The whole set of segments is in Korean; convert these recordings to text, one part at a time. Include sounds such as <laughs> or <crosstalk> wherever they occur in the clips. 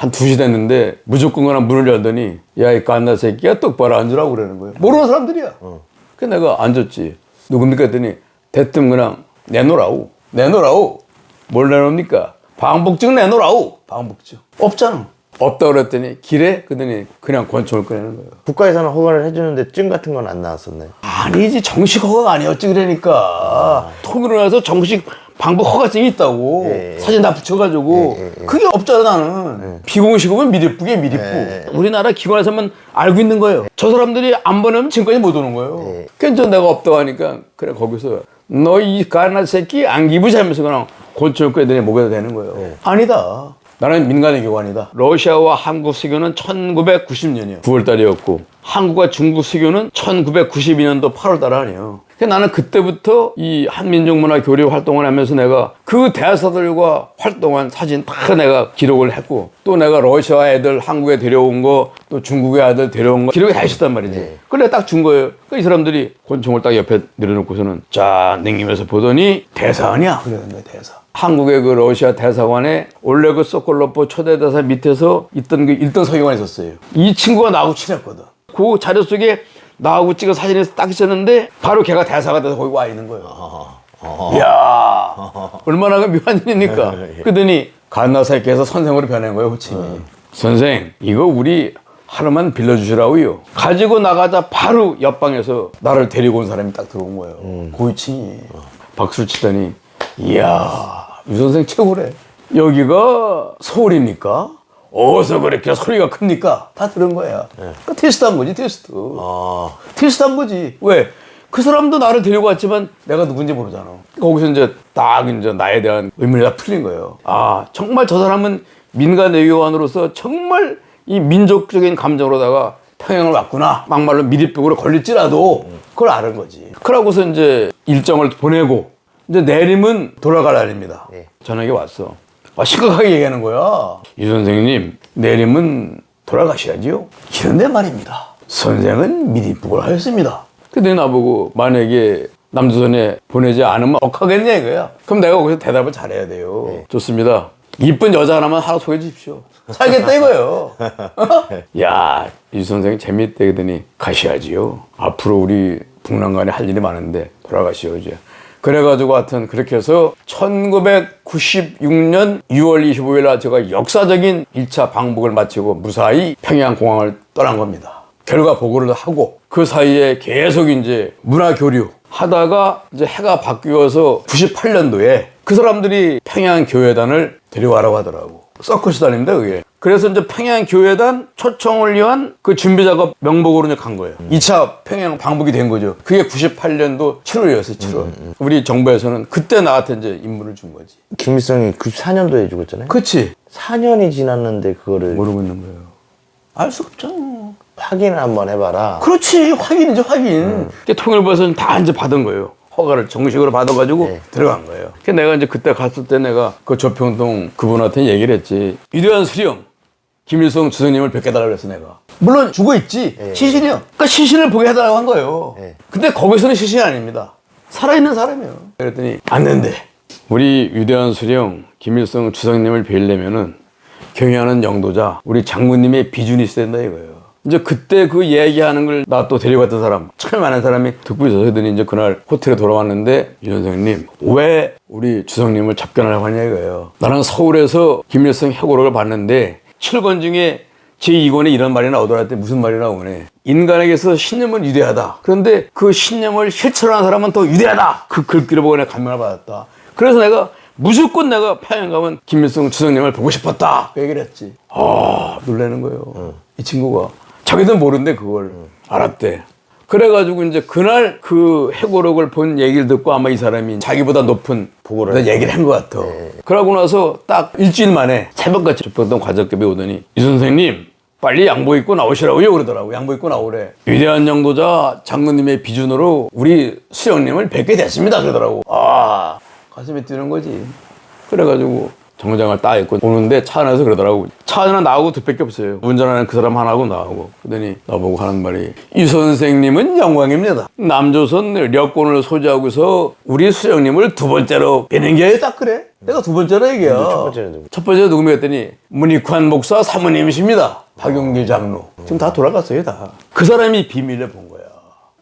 한 2시 됐는데 무조건 그냥 문을 열더니 야 이 깐나 새끼야 똑바로 앉으라고 그러는 거예요. 모르는 사람들이야. 그 내가 앉았지. 누굽니까 했더니 대뜸 그냥 내놓으라고. 내놓으라고. 뭘 내놓습니까? 방북증 내놓으라고. 방북증. 없잖아. 없다 그랬더니 길에 그더니 그냥 권총을 꺼내는 거예요. 국가에서는 허가를 해주는데 증 같은 건 안 나왔었나요? 아니지 정식 허가가 아니었지 그러니까 통일을 해서 정식 방북 허가증이 있다고 예, 예. 사진 다 붙여가지고 그게 없잖아 나는 비공식이면 미립국이야 미립국 예, 우리나라 기관에서만 알고 있는 거예요 저 사람들이 안 보내면 지금까지 못 오는 거예요 예. 그래서 내가 없다고 하니까 그래 거기서 너 이 가나 새끼 안기부자면서 그냥 곤충을 끄더니 목에다 대는 거예요 예. 아니다 나는 민간의 기관이다. 러시아와 한국 수교는 1990년이에요. 9월달이었고 한국과 중국 수교는 1992년도 8월달 아니에요. 그러니까 나는 그때부터 이 한민족 문화 교류 활동을 하면서 내가 그 대사들과 활동한 사진 다 내가 기록을 했고 또 내가 러시아 애들 한국에 데려온 거 또 중국의 아들 데려온 거 기록이 다 있었단 말이지. 그래 딱 준 거예요. 그러니까 이 사람들이 권총을 딱 옆에 내려놓고서는 쫙 냉기면서 보더니 대사관이야. 그러는 거야 대사. 한국의 그 러시아 대사관에 원래 그 소콜로포 초대 대사 밑에서 있던 그 일던 서기관이 있었어요. 이 친구가 나하고 친했거든. 그 자료 속에 나하고 찍은 사진이 딱 있었는데 바로 걔가 대사가 돼서 거기 와 있는 거예요. 이야 <laughs> 얼마나 그 묘한 일입니까? 그러더니 갓나사이께서 선생으로 변한 거예요 호칭이. 선생 이거 우리 하루만 빌려주시라고요. 가지고 나가자 바로 옆방에서 나를 데리고 온 사람이 딱 들어온 거예요. 고위층이 박수를 치더니 이야 유 선생 최고래. 여기가 서울입니까? 어디서 그렇게 소리가 큽니까? 다 들은 거야. 그 테스트 한 거지 테스트. 아, 테스트 한 거지. 왜? 그 사람도 나를 데리고 왔지만 내가 누군지 모르잖아. 거기서 이제 딱 이제 나에 대한 의문이 다 풀린 거예요. 아, 정말 저 사람은 민간 외교관으로서 정말 이 민족적인 감정으로다가 평양을 왔구나. 막말로 미리병으로 걸릴지라도 그걸 아는 거지. 그러고서 이제 일정을 보내고 이제 내림은 돌아갈 날입니다. 네. 저녁에 왔어. 아, 심각하게 얘기하는 거야. 이 선생님, 내림은 돌아가셔야지요. 이런데 말입니다. 선생은 미리북을 하였습니다. 근데 나보고 만약에 남조선에 보내지 않으면 억하겠냐 이거야. 그럼 내가 거기서 대답을 잘해야 돼요. 좋습니다. 이쁜 여자 하나만 하나 소개해 주십시오. 살겠다 이거예요. <laughs> 야, 이 선생 재밌다 그러더니 가셔야지요. 앞으로 우리 북남간에 할 일이 많은데 돌아가시오 이제. 그래가지고 하여튼 그렇게 해서 1996년 6월 25일 날 제가 역사적인 1차 방북을 마치고 무사히 평양공항을 떠난 겁니다. 결과 보고를 하고 그 사이에 계속 이제 문화 교류 하다가 이제 해가 바뀌어서 98년도에 그 사람들이 평양 교회단을 데려가라고 하더라고. 서커스 단입니다, 그게. 그래서 이제 평양 교회단 초청을 위한 그 준비 작업 명목으로 이제 간 거예요. 2차 평양 방북이 된 거죠. 그게 98년도 7월이었어요, 7월. 우리 정부에서는 그때 나한테 이제 임무를 준 거지. 김일성이 94년도에 죽었잖아요. 그치? 4년이 지났는데 그거를 모르고 있는 거예요. 알 수 없잖아. 확인을 한번 해봐라. 그렇지 확인이죠 확인. 그 통일부에서는 다 이제 받은 거예요. 허가를 정식으로 받아가지고 네. 들어간 거예요. 그 내가 이제 그때 갔을 때 내가 그 조평동 그분한테 얘기를 했지. 위대한 수령 김일성 주석님을 뵙게 달라고 그랬어 내가. 물론 죽어 있지 시신이요. 그러니까 시신을 보게 해달라고 한 거예요. 네. 근데 거기서는 시신이 아닙니다. 살아있는 사람이에요. 그랬더니 안 된대. 우리 위대한 수령 김일성 주석님을 뵈려면은 경영하는 영도자 우리 장군님의 비준이 있어야 된다 이거예요. 이제 그때 그 얘기하는 걸 나 또 데려갔던 사람 참 많은 사람이 듣고 그러더니 이제 그날 호텔에 돌아왔는데 유 선생님 왜 우리 주석님을 접견하려고 하냐 이거예요. 나는 서울에서 김일성 해고록을 봤는데 7권 중에 제2권에 이런 말이 나오더라 했더니 무슨 말이 나오네. 인간에게서 신념은 위대하다. 그런데 그 신념을 실천하는 사람은 더 위대하다. 그 글귀를 보고 내가 감명을 받았다. 그래서 내가 무조건 내가 평양 가면 김일성 주석님을 보고 싶었다. 그 얘기를 했지. 아, 놀라는 거예요. 이 친구가. 자기도 모르는데 그걸 알았대. 그래가지고 이제 그날 그 해고록을 본 얘기를 듣고 아마 이 사람이 자기보다 높은 보고를 보고를 얘기를 한 것 같아. 그러고 나서 딱 일주일 만에 새벽같이 접했던 과적급이 오더니 이 선생님 빨리 양복 입고 나오시라고요 그러더라고. 양복 입고 나오래. 위대한 영도자 장군님의 비준으로 우리 수영님을 뵙게 됐습니다 그러더라고. 아 가슴이 뛰는 거지. 그래가지고 정장을 딱 입고 오는데 차 안에서 그러더라고. 차 안에 나하고 둘밖에 없어요. 운전하는 그 사람 하나하고 나하고. 그러더니 나보고 하는 말이 이 선생님은 영광입니다. 남조선 여권을 소지하고서 우리 수령님을 두 번째로 빼는 게 딱 그래. 내가 두 번째로 얘기야. 첫 번째는 누구? 첫 번째 누구냐 했더니 문익환 목사 사모님이십니다. 박용길 장로. 지금 다 돌아갔어요 다. 그 사람이 비밀을 본 거야.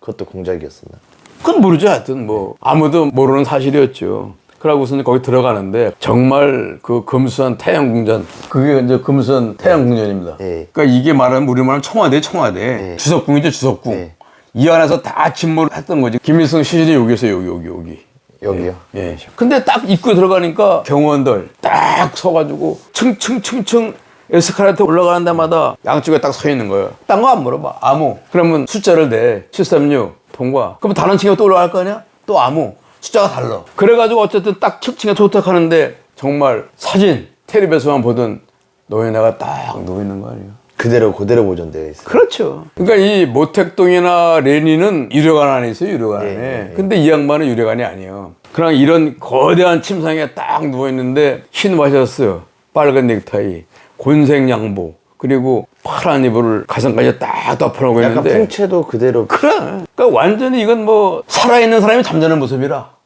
그것도 공작이었었나? 그건 모르죠 하여튼 뭐 아무도 모르는 사실이었죠. 그러고서 거기 들어가는데 정말 그 금수한 태양궁전 그게 이제 금수한 태양궁전입니다. 예. 그러니까 이게 말하면 우리말은 청와대 청와대 주석궁이죠 주석궁. 예. 이 안에서 다 침몰을 했던 거지. 김일성 시신이 여기서 여기 여기 여기. 여기요? 예. 근데 딱 입구에 들어가니까 경호원들 딱 서가지고 층층층층 에스카레이터 올라가는 데마다 양쪽에 딱 서 있는 거예요. 딴 거 안 물어봐. 아무. 그러면 숫자를 내. 736 통과. 그럼 다른 층에 또 올라갈 거 아니야? 또 아무. 숫자가 달라. 그래가지고 어쨌든 딱 층층에 도착하는데 정말 사진, 텔레비에서만 보던 노인네가 딱 누워 있는 거 아니에요? 그대로 그대로 보존되어 있어요. 그렇죠. 그러니까 이 모택동이나 레니는 유료관 안에 있어요, 유료관 안에. 예, 예. 근데 이 양반은 유료관이 아니에요. 그냥 이런 거대한 침상에 딱 누워 있는데 흰 와셔츠, 빨간 넥타이, 곤색 양복, 그리고 파란 이불을 가슴까지 딱 덮어놓고 약간 있는데. 풍채도 그대로 그래. 그러니까 완전히 이건 뭐 살아있는 사람이 잠자는 모습이라.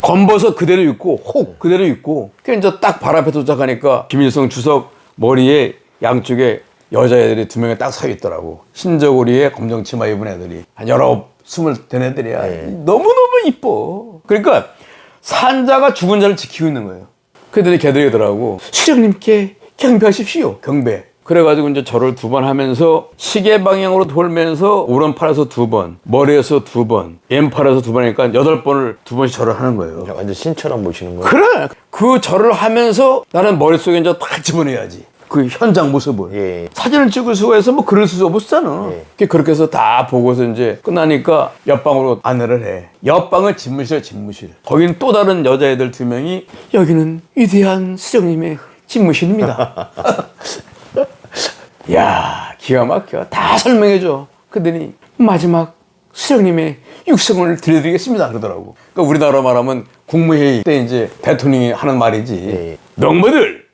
검버섯 그대로 입고 혹 그대로 입고 그 이제 딱 발 앞에 도착하니까 김일성 주석 머리에 양쪽에 여자애들이 두 명이 딱 서 있더라고 흰저고리에 검정 치마 입은 애들이 한 열아홉 스물 된 애들이야 네. 너무너무 이뻐 그러니까 산자가 죽은 자를 지키고 있는 거예요 그들이 걔들이더라고 수령님께 경배하십시오 경배 그래가지고 이제 절을 두 번 하면서 시계 방향으로 돌면서 오른팔에서 두 번, 머리에서 두 번, 왼팔에서 두번 하니까 여덟 번을 두 번씩 절을 하는 거예요. 완전 신처럼 보시는 거예요. 그래. 그 절을 하면서 나는 머릿속에 이제 다 집어내야지. 그 현장 모습을. 예. 사진을 찍을 수가 있어 뭐 글을 쓸 수 없었잖아. 예. 그렇게 해서 다 보고서 이제 끝나니까 옆방으로 안내를 해. 옆방은 집무실이야, 집무실. 거기는 또 다른 여자애들 두 명이 여기는 위대한 수령님의 집무실입니다. <laughs> 야 기가 막혀. 다 설명해줘. 그더니 마지막 수령님의 육성을 드려드리겠습니다. 그러더라고. 그러니까 우리나라 말하면 국무회의 때 이제 대통령이 하는 말이지. 예. 명모들,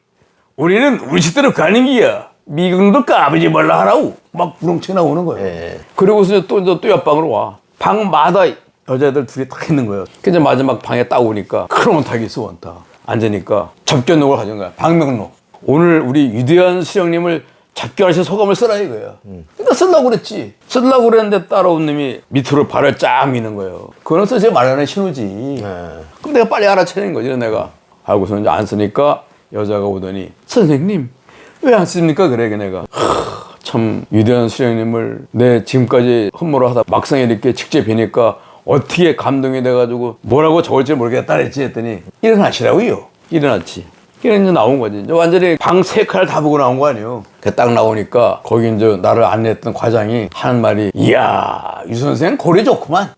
우리는 우리 식대로 가는 기야. 미국도 까부지 말라 하라고. 막 부렁쳐 나오는 거예요. 예. 그리고서 이제 또, 이제 또 옆방으로 와. 방마다 여자애들 둘이 딱 있는 거예요. 그 이제 마지막 방에 딱 오니까 큰 원탁이 있어, 원탁. 앉으니까 접견록을 가진 거야. 방명록. 오늘 우리 위대한 수령님을 접견하신 소감을 쓰라 이거야. 그러니까 쓰려고 그랬지. 쓰려고 그랬는데 따라온 놈이 밑으로 발을 쫙 미는 거예요. 그거는 쓰지 말라는 신호지. 네. 그럼 내가 빨리 알아채는 거지, 내가. 하고서 이제 안 쓰니까 여자가 오더니, 선생님, 왜안 씁니까? 그래, 내가. 하, 참, 위대한 수령님을 내 지금까지 흠모를 하다 막상 이렇게 직접 뵈니까 어떻게 감동이 돼가지고 뭐라고 적을지 모르겠다 그랬지 했더니 일어나시라고요. 일어났지. 그래 이제 나온 거지. 이제 완전히 방 세 칸을 다 보고 나온 거 아니에요. 그딱 나오니까 거기 이제 나를 안내했던 과장이 하는 말이 이야 유 선생 고리 좋구만.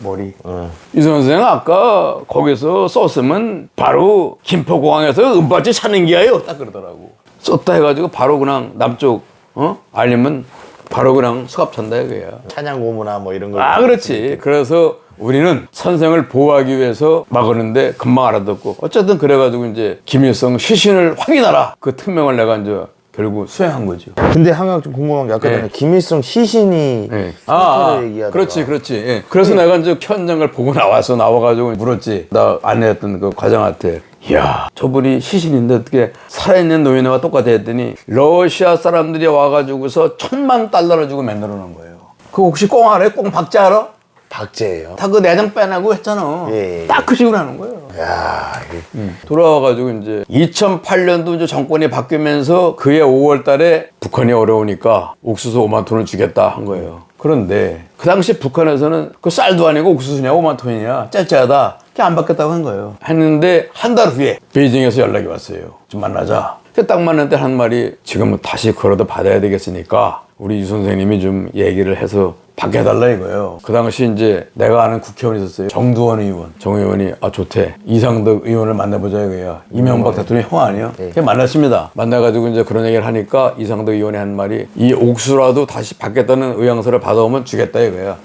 머리. 어. 이 선생 아까 거기서 썼으면 바로 김포공항에서 은받지 찾는 기야요. 딱 그러더라고. 썼다 해가지고 바로 그냥 남쪽 어 알리면 바로 그냥 수갑 찬다 이거야. 찬양 고무나 뭐 이런 거. 아 그렇지. 그래서 우리는 선생을 보호하기 위해서 막았는데 금방 알아듣고 어쨌든 그래가지고 이제 김일성 시신을 확인하라. 그 특명을 내가 이제 결국 수행한 거죠. 근데 하나 좀 궁금한 게 아까 예. 전에 김일성 시신이 네. 상태를 아, 아, 얘기하다가 그렇지, 그렇지. 예. 그래서 내가 이제 현장을 보고 나와서 나와가지고 물었지. 나 안내했던 그 과장한테. 이야, 저분이 시신인데 어떻게 살아있는 노인네와 똑같아 했더니 러시아 사람들이 와가지고서 천만 달러를 주고 만들어 놓은 거예요. 그거 혹시 꽁 알아요? 꽁 박자 알아? 박제예요. 다 그 내장 빼내고 했잖아. 예, 예. 딱그 식으로 하는 거예요. 야, 이게 돌아와가지고 이제 2008년도 이제 정권이 바뀌면서 그해 5월 달에 북한이 어려우니까 옥수수 5만 톤을 주겠다 한 거예요. 그런데 그 당시 북한에서는 그 쌀도 아니고 옥수수냐 5만 톤이냐 째째하다. 그게 안 받겠다고 한 거예요. 했는데 한 달 후에 베이징에서 연락이 왔어요. 좀 만나자. 그딱 만났는데 한 말이 지금은 다시 그러도 받아야 되겠으니까 우리 유 선생님이 좀 얘기를 해서 바뀌어달라 이거예요. 그 당시 이제 내가 아는 국회의원이 있었어요. 정두원 의원. 정 의원이 아 좋대. 이상덕 의원을 만나보자 이거야. 이명박 대통령 형 아니야? 네. 그냥 만났습니다. 만나가지고 이제 그런 얘기를 하니까 이상덕 의원이 한 말이 이 옥수라도 다시 받겠다는 의향서를 받아오면 주겠다 이거야.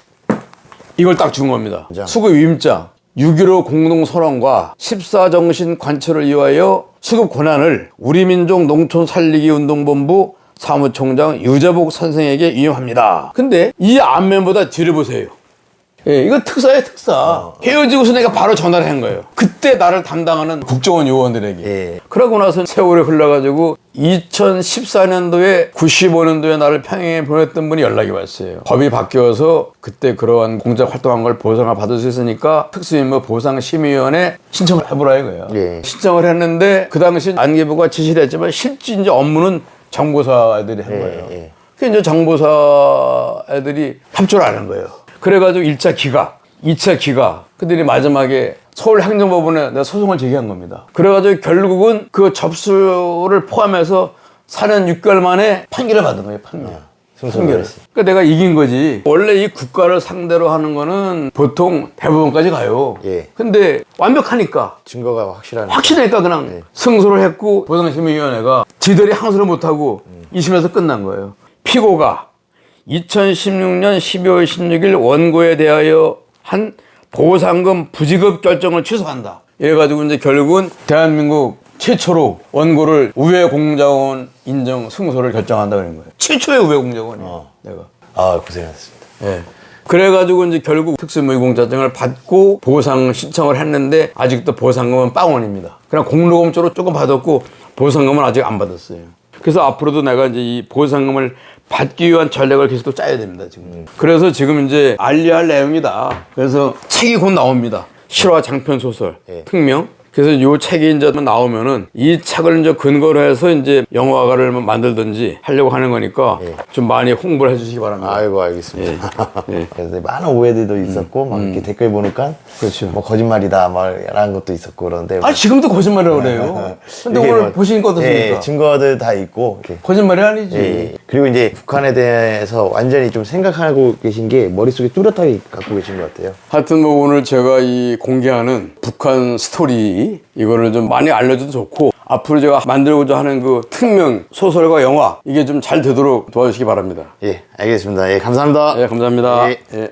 이걸 딱 준 겁니다. 자. 수급 위임장. 6.15 공동선언과 14정신 관철을 위하여 수급 권한을 우리 민족 농촌 살리기 운동본부 사무총장 유재복 선생에게 위임합니다. 근데 이 안면보다 뒤를 보세요. 예, 이거 특사예요, 특사. 헤어지고서 내가 바로 전화를 한 거예요. 그때 나를 담당하는 국정원 요원들에게. 예. 그러고 나서 세월이 흘러가지고 2014년도에 95년도에 나를 평양에 보냈던 분이 연락이 왔어요. 법이 바뀌어서 그때 그러한 공작 활동한 걸 보상을 받을 수 있으니까 특수임무 보상심의위원회 신청을 해보라 이거예요. 예. 신청을 했는데 그 당시 안기부가 지시를 했지만 실제 이제 업무는 정보사 애들이 한 거예요. 예. 그 이제 정보사 애들이 안한 거예요. 그래가지고 1차 기각, 2차 기각, 그들이 마지막에 서울행정법원에 내가 소송을 제기한 겁니다. 그래가지고 결국은 그 접수를 포함해서 4년 6개월 만에 판결을 받은 거예요, 판결. 했어요. 그러니까 내가 이긴 거지. 원래 이 국가를 상대로 하는 거는 보통 대법원까지 가요. 예. 근데 완벽하니까 증거가 확실하네. 확실하니까 그냥 승소를 했고 보상심의위원회가 지들이 항소를 못하고 2심에서 끝난 거예요. 피고가 2016년 12월 16일 원고에 대하여 한 보상금 부지급 결정을 취소한다. 이래가지고 이제 결국은 대한민국 최초로 원고를 우회공자원 인정 승소를 결정한다 그런 거예요. 최초의 우회공자원이에요. 내가. 아 고생하셨습니다. 예. 그래가지고 이제 결국 특수무이공자증을 받고 보상 신청을 했는데 아직도 보상금은 빵 원입니다. 그냥 공로금 쪽으로 조금 받았고 보상금은 아직 안 받았어요. 그래서 앞으로도 내가 이제 이 보상금을 받기 위한 전략을 계속 또 짜야 됩니다, 지금. 그래서 지금 이제 알리할 내용이다. 그래서 책이 곧 나옵니다. 실화 장편 소설, 예. 특명. 그래서 이 책이 이제 나오면은 이 책을 이제 근거로 해서 이제 영화를 만들든지 하려고 하는 거니까 좀 많이 홍보를 해주시기 바랍니다. 아이고 알겠습니다. 예. <laughs> 그래서 많은 오해들도 있었고 막 이렇게 댓글 보니까 그렇죠. 뭐 거짓말이다 말이라는 것도 있었고 그런데 아 지금도 거짓말이라고 그래요. <laughs> 근데 오늘 뭐, 보시니까 어떠십니까? 예, 증거들 다 있고 이렇게 거짓말이 아니지. 예, 예. 그리고 이제 북한에 대해서 완전히 좀 생각하고 계신 게 머릿속에 뚜렷하게 갖고 계신 것 같아요. 하여튼 뭐 오늘 제가 이 공개하는 북한 스토리 이거를 좀 많이 알려줘도 좋고 앞으로 제가 만들고자 하는 그 특명 소설과 영화 이게 좀 잘 되도록 도와주시기 바랍니다. 예, 알겠습니다. 예, 감사합니다. 예, 감사합니다. 예. 예.